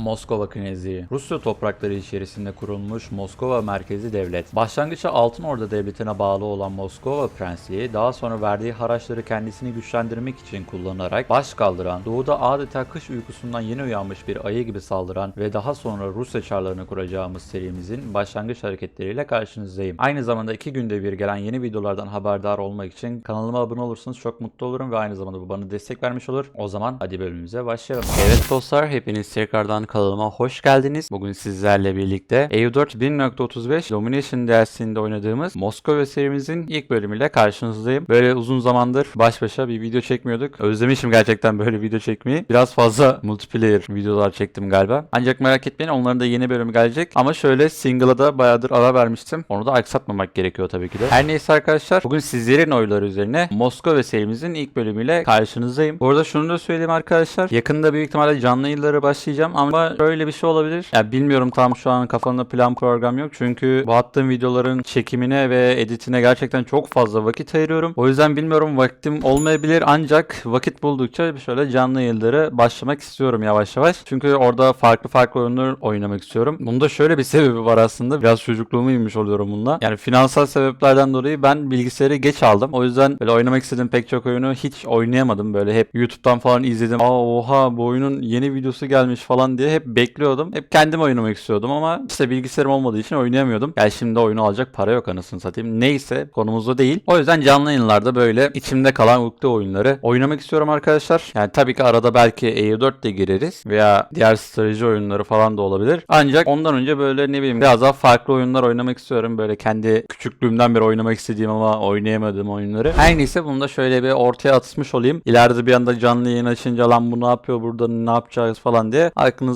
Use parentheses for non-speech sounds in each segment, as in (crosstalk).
Moskova Knezliği Rusya toprakları içerisinde kurulmuş Moskova merkezi devlet. Başlangıçta Altın Orda Devleti'ne bağlı olan Moskova Prensliği daha sonra verdiği haraçları kendisini güçlendirmek için kullanarak baş kaldıran, doğuda adeta kış uykusundan yeni uyanmış bir ayı gibi saldıran ve daha sonra Rusya çarlarını kuracağımız serimizin başlangıç hareketleriyle karşınızdayım. Aynı zamanda iki günde bir gelen yeni videolardan haberdar olmak için kanalıma abone olursanız çok mutlu olurum ve aynı zamanda bu bana destek vermiş olur. O zaman hadi bölümümüze başlayalım. Evet dostlar hepiniz tekrardan kanalıma hoş geldiniz. Bugün sizlerle birlikte EU4 1.35 Domination dersinde oynadığımız Moskova serimizin ilk bölümüyle karşınızdayım. Böyle uzun zamandır baş başa bir video çekmiyorduk. Özlemişim gerçekten böyle video çekmeyi. Biraz fazla multiplayer videolar çektim galiba. Ancak merak etmeyin onların da yeni bölümü gelecek. Ama şöyle single'a da bayağıdır ara vermiştim. Onu da aksatmamak gerekiyor tabii ki de. Her neyse arkadaşlar bugün sizlerin oyları üzerine Moskova serimizin ilk bölümüyle karşınızdayım. Bu arada şunu da söyleyeyim arkadaşlar. Yakında büyük ihtimalle canlı yayınlara başlayacağım ama şöyle bir şey olabilir. Ya bilmiyorum tam şu an kafamda plan program yok. Çünkü bu attığım videoların çekimine ve editine gerçekten çok fazla vakit ayırıyorum. O yüzden bilmiyorum vaktim olmayabilir ancak vakit buldukça şöyle canlı yayınlara başlamak istiyorum yavaş yavaş. Çünkü orada farklı farklı oyunlar oynamak istiyorum. Bunda şöyle bir sebebi var aslında. Biraz çocukluğumu yemiş oluyorum bununla. Yani finansal sebeplerden dolayı ben bilgisayarı geç aldım. O yüzden böyle oynamak istediğim pek çok oyunu hiç oynayamadım. Böyle hep YouTube'dan falan izledim. Aa oha bu oyunun yeni videosu gelmiş falan diye hep bekliyordum. Hep kendim oynamak istiyordum ama işte bilgisayarım olmadığı için oynayamıyordum. Yani şimdi oyunu alacak para yok anasını satayım. Neyse konumuz o değil. O yüzden canlı yayınlarda böyle içimde kalan ukde oyunları oynamak istiyorum arkadaşlar. Yani tabii ki arada belki EU4 de gireriz veya diğer strateji oyunları falan da olabilir. Ancak ondan önce böyle ne bileyim biraz daha farklı oyunlar oynamak istiyorum. Böyle kendi küçüklüğümden beri oynamak istediğim ama oynayamadığım oyunları. Her neyse bunu da şöyle bir ortaya atmış olayım. İleride bir anda canlı yayın açınca lan bu ne yapıyor burada ne yapacağız falan diye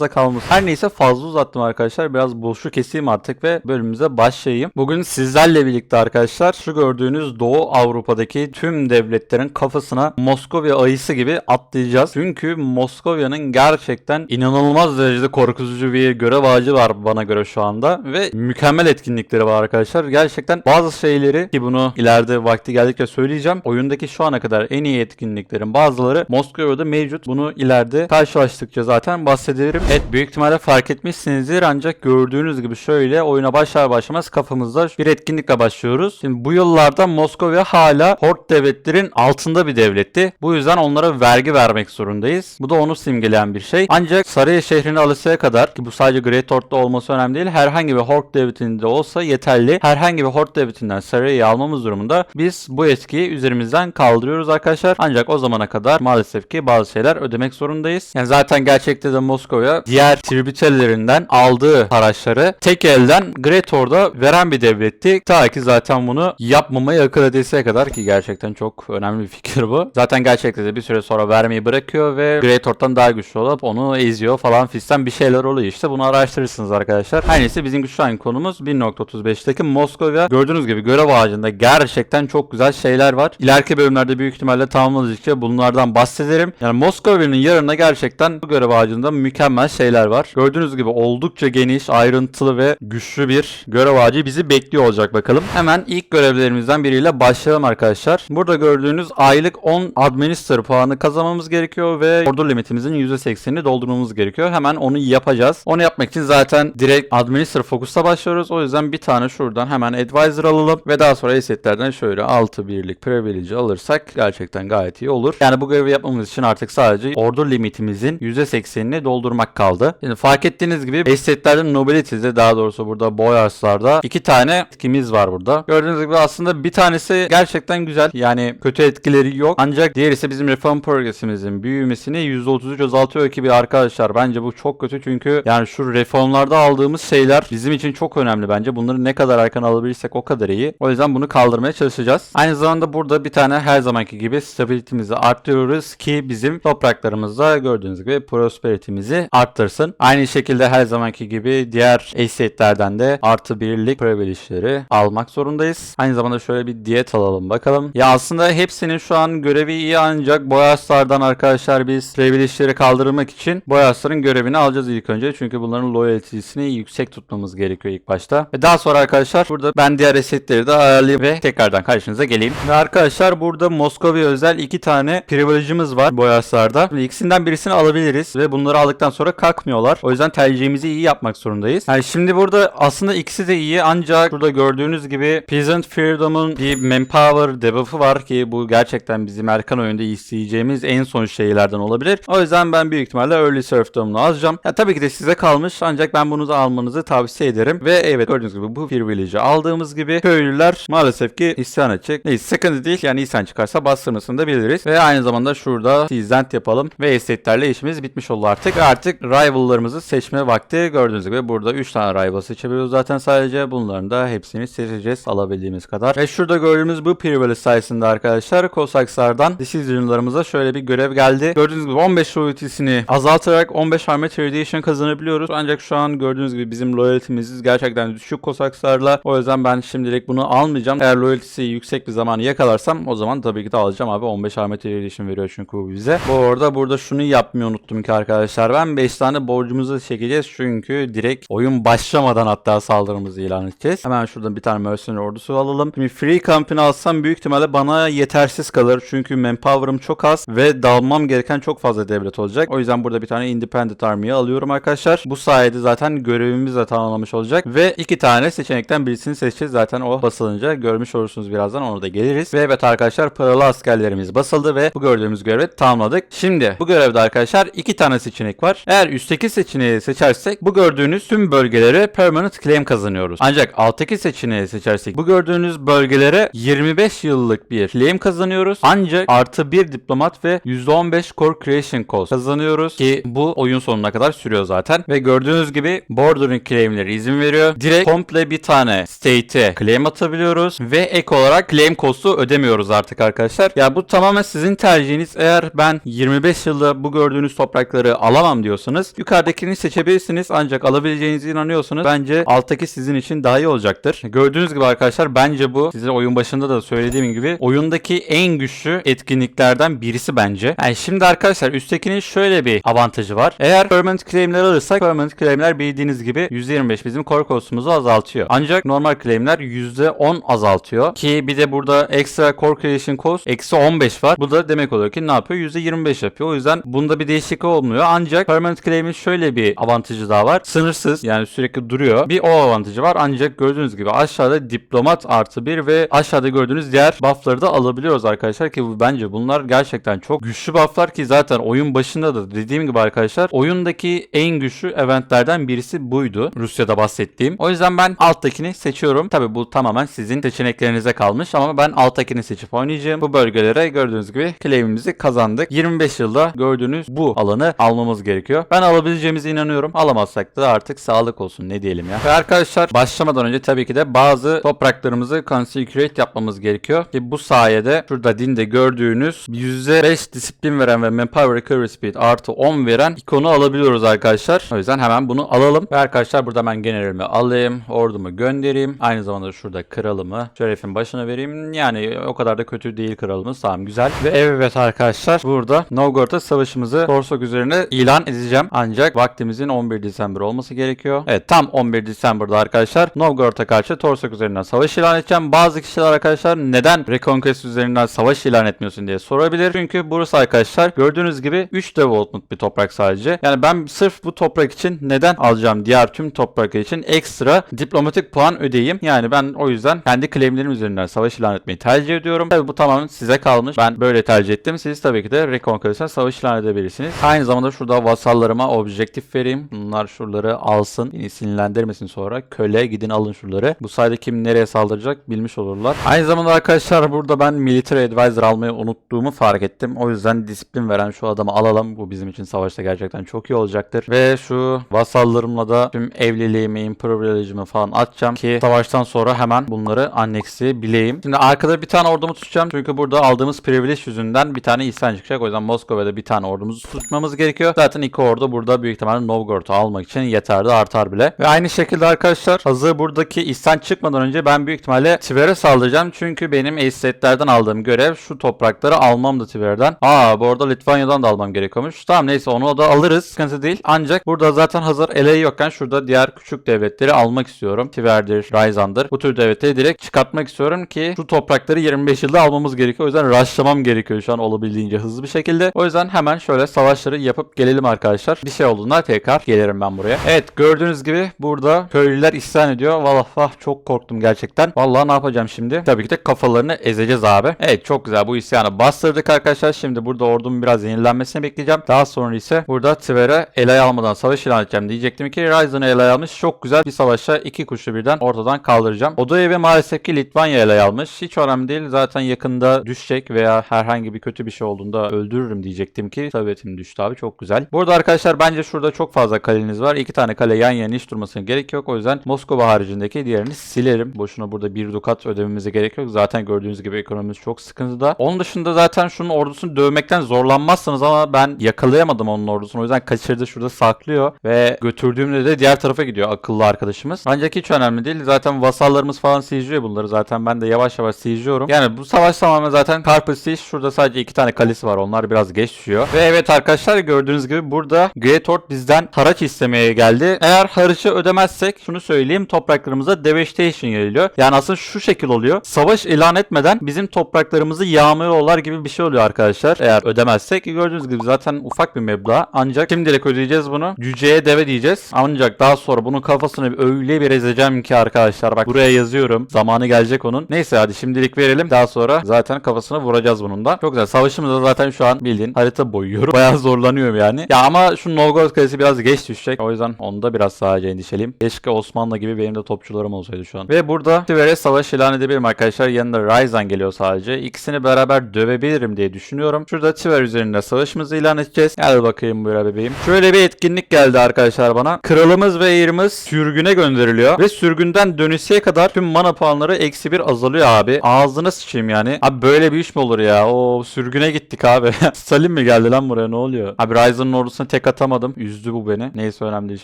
aklınızda kalmasın. Her neyse fazla uzattım arkadaşlar. Biraz boşu keseyim artık ve bölümümüze başlayayım. Bugün sizlerle birlikte arkadaşlar şu gördüğünüz Doğu Avrupa'daki tüm devletlerin kafasına Moskova ayısı gibi atlayacağız. Çünkü Moskova'nın gerçekten inanılmaz derecede korkutucu bir görev ağacı var bana göre şu anda ve mükemmel etkinlikleri var arkadaşlar. Gerçekten bazı şeyleri ki bunu ileride vakti geldikçe söyleyeceğim. Oyundaki şu ana kadar en iyi etkinliklerin bazıları Moskova'da mevcut. Bunu ileride karşılaştıkça zaten bahsederim. Evet büyük ihtimalle fark etmişsinizdir ancak gördüğünüz gibi şöyle oyuna başlar başlamaz kafamızda bir etkinlikle başlıyoruz. Şimdi bu yıllarda Moskova hala Hort devletlerin altında bir devletti. Bu yüzden onlara vergi vermek zorundayız. Bu da onu simgeleyen bir şey. Ancak Saraya şehrini alışaya kadar ki bu sadece Great Hort'ta olması önemli değil. Herhangi bir Hort devletinde olsa yeterli. Herhangi bir Hort devletinden Saray'ı almamız durumunda biz bu etkiyi üzerimizden kaldırıyoruz arkadaşlar. Ancak o zamana kadar maalesef ki bazı şeyler ödemek zorundayız. Yani zaten gerçekte de Moskova diğer tribütellerinden aldığı haraçları tek elden Great Hort'a veren bir devletti. Ta ki zaten bunu yapmamayı akıl edilseye kadar ki gerçekten çok önemli bir fikir bu. Zaten gerçekte de bir süre sonra vermeyi bırakıyor ve Great Hort'tan daha güçlü olup onu eziyor falan fistan bir şeyler oluyor işte. Bunu araştırırsınız arkadaşlar. Her neyse bizim şu an konumuz 1.35'teki Moskova. Gördüğünüz gibi görev ağacında gerçekten çok güzel şeyler var. İleriki bölümlerde büyük ihtimalle tamamladıkça bunlardan bahsederim. Yani Moskova'nın yarına gerçekten bu görev ağacında mükemmel şeyler var. Gördüğünüz gibi oldukça geniş, ayrıntılı ve güçlü bir görev ağacı bizi bekliyor olacak bakalım. Hemen ilk görevlerimizden biriyle başlayalım arkadaşlar. Burada gördüğünüz aylık 10 administrator puanı kazanmamız gerekiyor ve ordu limitimizin %80'ini doldurmamız gerekiyor. Hemen onu yapacağız. Onu yapmak için zaten direkt administrator fokus'a başlıyoruz. O yüzden bir tane şuradan hemen advisor alalım ve daha sonra esetlerden şöyle 6 birlik privilege alırsak gerçekten gayet iyi olur. Yani bu görevi yapmamız için artık sadece ordu limitimizin %80'ini doldurmak kaldı. Şimdi fark ettiğiniz gibi esetlerden nobility'de daha doğrusu burada boyarslarda iki tane etkimiz var burada. Gördüğünüz gibi aslında bir tanesi gerçekten güzel. Yani kötü etkileri yok. Ancak diğeri ise bizim reform progresimizin büyümesini %33 azaltıyor ki bir arkadaşlar. Bence bu çok kötü çünkü yani şu reformlarda aldığımız şeyler bizim için çok önemli bence. Bunları ne kadar erken alabilirsek o kadar iyi. O yüzden bunu kaldırmaya çalışacağız. Aynı zamanda burada bir tane her zamanki gibi stability'mizi arttırıyoruz ki bizim topraklarımızda gördüğünüz gibi prosperity'mizi arttırsın. Aynı şekilde her zamanki gibi diğer esetlerden de artı birlik privilege'leri almak zorundayız. Aynı zamanda şöyle bir diyet alalım bakalım. Ya aslında hepsinin şu an görevi iyi ancak boyaslardan arkadaşlar biz privilege'leri kaldırmak için boyasların görevini alacağız ilk önce. Çünkü bunların loyalty'sini yüksek tutmamız gerekiyor ilk başta. Ve daha sonra arkadaşlar burada ben diğer esetleri de ayarlayayım ve tekrardan karşınıza geleyim. Ve arkadaşlar burada Moskova özel iki tane privilege'imiz var boyaslarda. Şimdi ikisinden birisini alabiliriz ve bunları aldıktan sonra sonra kalkmıyorlar. O yüzden tercihimizi iyi yapmak zorundayız. Yani şimdi burada aslında ikisi de iyi ancak burada gördüğünüz gibi Peasant Freedom'un bir manpower debuff'ı var ki bu gerçekten bizim erken oyunda isteyeceğimiz en son şeylerden olabilir. O yüzden ben büyük ihtimalle Early Serfdom'unu alacağım. Ya tabii ki de size kalmış ancak ben bunu da almanızı tavsiye ederim. Ve evet gördüğünüz gibi bu Privilege'i aldığımız gibi köylüler maalesef ki isyan edecek. Neyse sıkıntı değil yani isyan çıkarsa bastırmasını da biliriz. Ve aynı zamanda şurada Seasoned yapalım ve estate'lerle işimiz bitmiş oldu artık. Artık rival'larımızı seçme vakti gördüğünüz gibi burada 3 tane rival seçebiliyoruz zaten sadece. Bunların da hepsini seçeceğiz alabildiğimiz kadar. Ve şurada gördüğümüz bu privilege sayesinde arkadaşlar Cossacks'lardan decision'larımıza şöyle bir görev geldi. Gördüğünüz gibi 15 loyalty'sini azaltarak 15 army tradition kazanabiliyoruz. Ancak şu an gördüğünüz gibi bizim loyalty'miz gerçekten düşük Cossacks'larla. O yüzden ben şimdilik bunu almayacağım. Eğer loyalty'si yüksek bir zamanı yakalarsam o zaman tabii ki de alacağım abi. 15 army tradition veriyor çünkü bu bize. Bu arada burada şunu yapmayı unuttum ki arkadaşlar. Ben 5 tane borcumuzu çekeceğiz çünkü direkt oyun başlamadan hatta saldırımızı ilan edeceğiz. Hemen şuradan bir tane mercenary ordusu alalım. Şimdi free camp'ini alsam büyük ihtimalle bana yetersiz kalır. Çünkü manpower'ım çok az ve dalmam gereken çok fazla devlet olacak. O yüzden burada bir tane independent army'yi alıyorum arkadaşlar. Bu sayede zaten görevimiz de tamamlamış olacak. Ve iki tane seçenekten birisini seçeceğiz. Zaten o basılınca görmüş olursunuz birazdan ona da geliriz. Ve evet arkadaşlar paralı askerlerimiz basıldı ve bu gördüğümüz görevi tamamladık. Şimdi bu görevde arkadaşlar iki tane seçenek var. Eğer üstteki seçeneği seçersek bu gördüğünüz tüm bölgelere permanent claim kazanıyoruz. Ancak alttaki seçeneği seçersek bu gördüğünüz bölgelere 25 yıllık bir claim kazanıyoruz. Ancak artı bir diplomat ve %15 core creation cost kazanıyoruz ki bu oyun sonuna kadar sürüyor zaten. Ve gördüğünüz gibi bordering claimleri izin veriyor. Direkt komple bir tane state'e claim atabiliyoruz ve ek olarak claim cost'u ödemiyoruz artık arkadaşlar. Ya bu tamamen sizin tercihiniz. Eğer ben 25 yılda bu gördüğünüz toprakları alamam diyorsanız yukarıdakini seçebilirsiniz. Ancak alabileceğinize inanıyorsanız bence alttaki sizin için daha iyi olacaktır. Gördüğünüz gibi arkadaşlar bence bu size oyun başında da söylediğim gibi oyundaki en güçlü etkinliklerden birisi bence. Yani şimdi arkadaşlar üsttekinin şöyle bir avantajı var. Eğer permanent claim'ler alırsak permanent claim'ler bildiğiniz gibi %25 bizim core cost'umuzu azaltıyor. Ancak normal claim'ler %10 azaltıyor. Ki bir de burada ekstra core creation cost eksi 15 var. Bu da demek oluyor ki ne yapıyor? %25 yapıyor. O yüzden bunda bir değişiklik olmuyor. Ancak permanent claim'in şöyle bir avantajı daha var. Sınırsız yani sürekli duruyor. Bir o avantajı var. Ancak gördüğünüz gibi aşağıda diplomat artı bir ve aşağıda gördüğünüz diğer buff'ları da alabiliyoruz arkadaşlar ki bu, bence bunlar gerçekten çok güçlü buff'lar ki zaten oyun başında da dediğim gibi arkadaşlar oyundaki en güçlü eventlerden birisi buydu. Rusya'da bahsettiğim. O yüzden ben alttakini seçiyorum. Tabi bu tamamen sizin seçeneklerinize kalmış ama ben alttakini seçip oynayacağım. Bu bölgelere gördüğünüz gibi claim'imizi kazandık. 25 yılda gördüğünüz bu alanı almamız gerekiyor. Ben alabileceğimize inanıyorum. Alamazsak da artık sağlık olsun ne diyelim ya. Ve arkadaşlar başlamadan önce tabii ki de bazı topraklarımızı consecrate yapmamız gerekiyor. Ki bu sayede şurada dinde gördüğünüz %5 disiplin veren ve manpower recovery speed artı 10 veren ikonu alabiliyoruz arkadaşlar. O yüzden hemen bunu alalım. Ve arkadaşlar burada ben generalimi alayım. Ordumu göndereyim. Aynı zamanda şurada kralımı şerefin başına vereyim. Yani o kadar da kötü değil kralımız. Tamam güzel. Ve evet arkadaşlar burada Novgorod'da savaşımızı Torsok üzerine ilan edeceğim. Ancak vaktimizin 11 December olması gerekiyor. Evet tam 11 December'da arkadaşlar Novgorod'a karşı Torsok üzerinden savaş ilan edeceğim. Bazı kişiler arkadaşlar neden Reconquest üzerinden savaş ilan etmiyorsun diye sorabilir. Çünkü burası arkadaşlar gördüğünüz gibi 3 development bir toprak sadece. Yani ben sırf bu toprak için neden alacağım diğer tüm topraklar için ekstra diplomatik puan ödeyeyim. Yani ben o yüzden kendi claimlerim üzerinden savaş ilan etmeyi tercih ediyorum. Tabi bu tamamen size kalmış. Ben böyle tercih ettim. Siz tabii ki de Reconquest'e savaş ilan edebilirsiniz. Aynı zamanda şurada vasallarıma objektif vereyim. Bunlar şuraları alsın. Beni sinirlendirmesin sonra. Köle gidin alın şuraları. Bu sayede kim nereye saldıracak bilmiş olurlar. Aynı zamanda arkadaşlar burada ben military advisor almayı unuttuğumu fark ettim. O yüzden disiplin veren şu adamı alalım. Bu bizim için savaşta gerçekten çok iyi olacaktır. Ve şu vasallarımla da tüm evliliğimi, privilege'imi falan atacağım ki savaştan sonra hemen bunları anneksi bileyim. Şimdi arkada bir tane ordumu tutacağım. Çünkü burada aldığımız privilege yüzünden bir tane isyan çıkacak. O yüzden Moskova'da bir tane ordumuzu tutmamız gerekiyor. Zaten iki ordu burada büyük ihtimalle Novgorod'u almak için yeterli artar bile. Ve aynı şekilde arkadaşlar hazır buradaki isyan çıkmadan önce ben büyük ihtimalle Tver'e saldıracağım. Çünkü benim Estate'lerden aldığım görev şu toprakları almam da Tver'den. Aa bu arada Litvanya'dan da almam gerekiyormuş. Tamam neyse onu da alırız. Sıkıntı değil. Ancak burada zaten hazır LA yokken şurada diğer küçük devletleri almak istiyorum. Tver'dir, Ryzan'dır. Bu tür devletleri direkt çıkartmak istiyorum ki şu toprakları 25 yılda almamız gerekiyor. O yüzden rushlamam gerekiyor şu an olabildiğince hızlı bir şekilde. O yüzden hemen şöyle savaşları yapıp gelelim arkadaşlar. Arkadaşlar. Bir şey olduğunda tekrar gelirim ben buraya. Evet gördüğünüz gibi burada köylüler isyan ediyor. Vallahi vah, çok korktum gerçekten. Vallahi ne yapacağım şimdi? Tabii ki de kafalarını ezeceğiz abi. Evet çok güzel bu isyanı bastırdık arkadaşlar. Şimdi burada ordumun biraz yenilenmesini bekleyeceğim. Daha sonra ise burada Tver'e ele almadan savaş ilan edeceğim. Diyecektim ki Ryzen'ı ele almış. Çok güzel bir savaşa iki kuşu birden ortadan kaldıracağım. Odoyevi maalesef ki Litvanya ele almış. Hiç önemli değil. Zaten yakında düşecek veya herhangi bir kötü bir şey olduğunda öldürürüm diyecektim ki Sovyet'im düştü abi. Çok güzel. Burada arkadaşlar bence şurada çok fazla kaleniz var. İki tane kale yan yana hiç durmasına gerek yok. O yüzden Moskova haricindeki diğerini silerim. Boşuna burada bir dukat ödememize gerek yok. Zaten gördüğünüz gibi ekonomimiz çok sıkıntıda. Onun dışında zaten şunun ordusunu dövmekten zorlanmazsınız ama ben yakalayamadım onun ordusunu. O yüzden kaçırdı şurada saklıyor ve götürdüğümde de diğer tarafa gidiyor akıllı arkadaşımız. Ancak hiç önemli değil. Zaten vasallarımız falan siege'liyor bunları. Zaten ben de yavaş yavaş siege'liyorum. Yani bu savaş tamamen zaten Siege. Şurada sadece iki tane kalesi var. Onlar biraz geç düşüyor. Ve evet arkadaşlar gördüğünüz gibi burada Great Horde bizden haraç istemeye geldi. Eğer haracı ödemezsek şunu söyleyeyim topraklarımıza devastation geliyor. Yani aslında şu şekil oluyor. Savaş ilan etmeden bizim topraklarımızı yağmıyorlar gibi bir şey oluyor arkadaşlar. Eğer ödemezsek gördüğünüz gibi zaten ufak bir meblağ. Ancak şimdilik ödeyeceğiz bunu. Cüceye deve diyeceğiz. Ancak daha sonra bunun kafasını öyle bir ezeceğim ki arkadaşlar. Bak buraya yazıyorum. Zamanı gelecek onun. Neyse hadi şimdilik verelim. Daha sonra zaten kafasına vuracağız bunun da. Çok güzel. Savaşımızda zaten şu an bildiğin harita boyuyorum. (laughs) Bayağı zorlanıyorum yani. Ya ama şu Novgorod kalesi biraz geç düşecek. O yüzden onda biraz sadece endişeliyim. Keşke Osmanlı gibi benim de topçularım olsaydı şu an. Ve burada Tver'e savaş ilan edebilirim arkadaşlar. Yanında Ryzen geliyor sadece. İkisini beraber dövebilirim diye düşünüyorum. Şurada Tver üzerinde savaşımızı ilan edeceğiz. Gel bakayım buraya bebeğim. Şöyle bir etkinlik geldi arkadaşlar bana. Kralımız ve yerimiz sürgüne gönderiliyor. Ve sürgünden dönüşeye kadar tüm mana puanları eksi bir azalıyor abi. Ağzına sıçayım yani. Abi böyle bir iş mi olur ya? O sürgüne gittik abi. (laughs) Salim mi geldi lan buraya ne oluyor? Abi Ryzen'ın ordusuna tek atamadım. Üzdü bu beni. Neyse önemli değil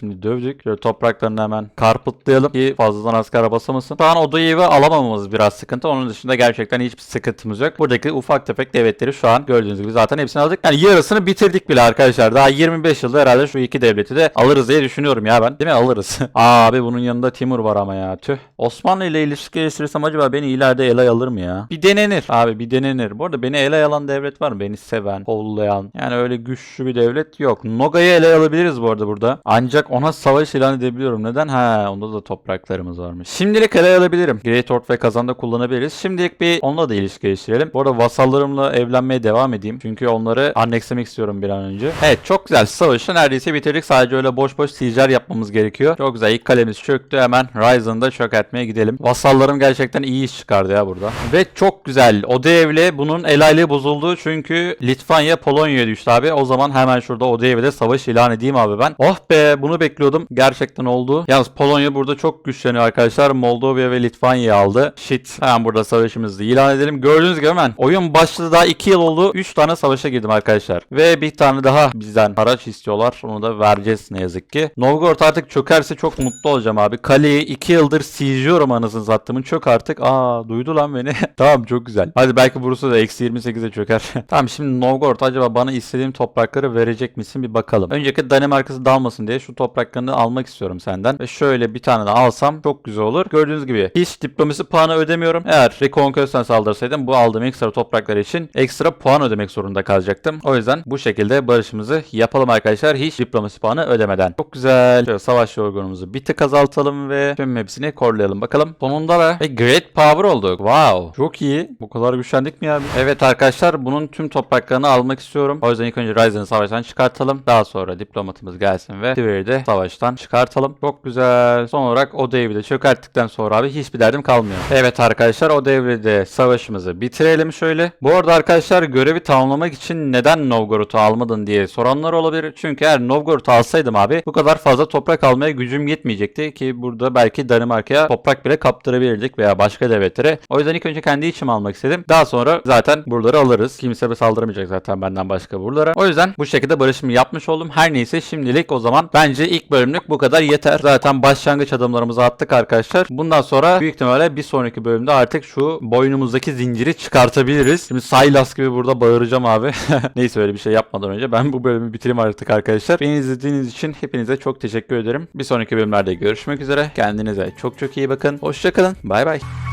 şimdi dövdük. Şöyle topraklarını hemen karpıtlayalım ki fazladan asker basamasın. Şu an odayı evi alamamamız biraz sıkıntı. Onun dışında gerçekten hiçbir sıkıntımız yok. Buradaki ufak tefek devletleri şu an gördüğünüz gibi zaten hepsini aldık. Yani yarısını bitirdik bile arkadaşlar. Daha 25 yılda herhalde şu iki devleti de alırız diye düşünüyorum ya ben. Değil mi? Alırız. (laughs) Abi bunun yanında Timur var ama ya. Tüh. Osmanlı ile ilişki geliştirirsem acaba beni ileride ele alır mı ya? Bir denenir. Abi bir denenir. Bu arada beni ele alan devlet var mı? Beni seven, kollayan. Yani öyle güçlü bir devlet yok. Noga'yı ele alabiliriz bu arada burada. Ancak ona savaş ilan edebiliyorum. Neden? Ha, onda da topraklarımız varmış. Şimdilik ele alabilirim. Great Horde ve kazanda kullanabiliriz. Şimdilik bir onunla da ilişki geliştirelim. Bu arada vasallarımla evlenmeye devam edeyim. Çünkü onları annexlemek istiyorum bir an önce. Evet çok güzel. Savaşı neredeyse bitirdik. Sadece öyle boş boş siege'ler yapmamız gerekiyor. Çok güzel. İlk kalemiz çöktü. Hemen Ryzen'ı da çökertmeye gidelim. Vasallarım gerçekten iyi iş çıkardı ya burada. Ve çok güzel. O devle bunun el aylığı bozuldu. Çünkü Litvanya Polonya'ya düştü abi. O zaman hemen şurada o devle savaş ilan edeyim abi ben. Oh be bunu bekliyordum. Gerçekten oldu. Yalnız Polonya burada çok güçleniyor arkadaşlar. Moldova ve Litvanya'yı aldı. Shit. Hemen burada savaşımızı ilan edelim. Gördüğünüz gibi hemen oyun başladı daha 2 yıl oldu. 3 tane savaşa girdim arkadaşlar. Ve bir tane daha bizden haraç istiyorlar. Onu da vereceğiz ne yazık ki. Novgorod artık çökerse çok mutlu olacağım abi. Kaleyi 2 yıldır siege'liyorum anasını sattımın. Çök artık. Aa duydu lan beni. (laughs) tamam çok güzel. Hadi belki burası da eksi 28'e çöker. (laughs) tamam şimdi Novgorod acaba bana istediğim toprakları verecek misin bir bakalım. Önceki Danimarka'sı dalmasın diye şu topraklarını almak istiyorum senden. Ve şöyle bir tane de alsam çok güzel olur. Gördüğünüz gibi hiç diplomasi puanı ödemiyorum. Eğer Reconquest'ten saldırsaydım bu aldığım ekstra topraklar için ekstra puan ödemek zorunda kalacaktım. O yüzden bu şekilde barışımızı yapalım arkadaşlar. Hiç diplomasi puanı ödemeden. Çok güzel. Şöyle savaş yorgunumuzu bir tık azaltalım ve tüm hepsini korlayalım bakalım. Sonunda da ve Great Power olduk. Wow. Çok iyi. Bu kadar güçlendik mi ya? Evet arkadaşlar bunun tüm topraklarını almak istiyorum. O yüzden ilk önce Ryzen'ı savaştan çıkartalım. Daha sonra diplomatımız gelsin ve Tver'i de savaştan çıkartalım. Çok güzel. Son olarak o devri de çökerttikten sonra abi hiçbir derdim kalmıyor. Evet arkadaşlar o devrede savaşımızı bitirelim şöyle. Bu arada arkadaşlar görevi tamamlamak için neden Novgorod'u almadın diye soranlar olabilir. Çünkü eğer Novgorod'u alsaydım abi bu kadar fazla toprak almaya gücüm yetmeyecekti ki burada belki Danimarka'ya toprak bile kaptırabilirdik veya başka devletlere. O yüzden ilk önce kendi içime almak istedim. Daha sonra zaten buraları alırız. Kimse saldıramayacak zaten benden başka buralara. O yüzden bu şekilde barışımı yapmış oldum. Her neyse şimdilik o zaman bence ilk bölümlük bu kadar yeter. Zaten başlangıç adımlarımızı attık arkadaşlar. Bundan sonra büyük ihtimalle bir sonraki bölümde artık şu boynumuzdaki zinciri çıkartabiliriz. Şimdi Silas gibi burada bağıracağım abi. (laughs) neyse öyle bir şey yapmadan önce ben bu bölümü bitireyim artık arkadaşlar. Beni izlediğiniz için hepinize çok teşekkür ederim. Bir sonraki bölümlerde görüşmek üzere. Kendinize çok çok iyi bakın. Hoşçakalın. Bay bay.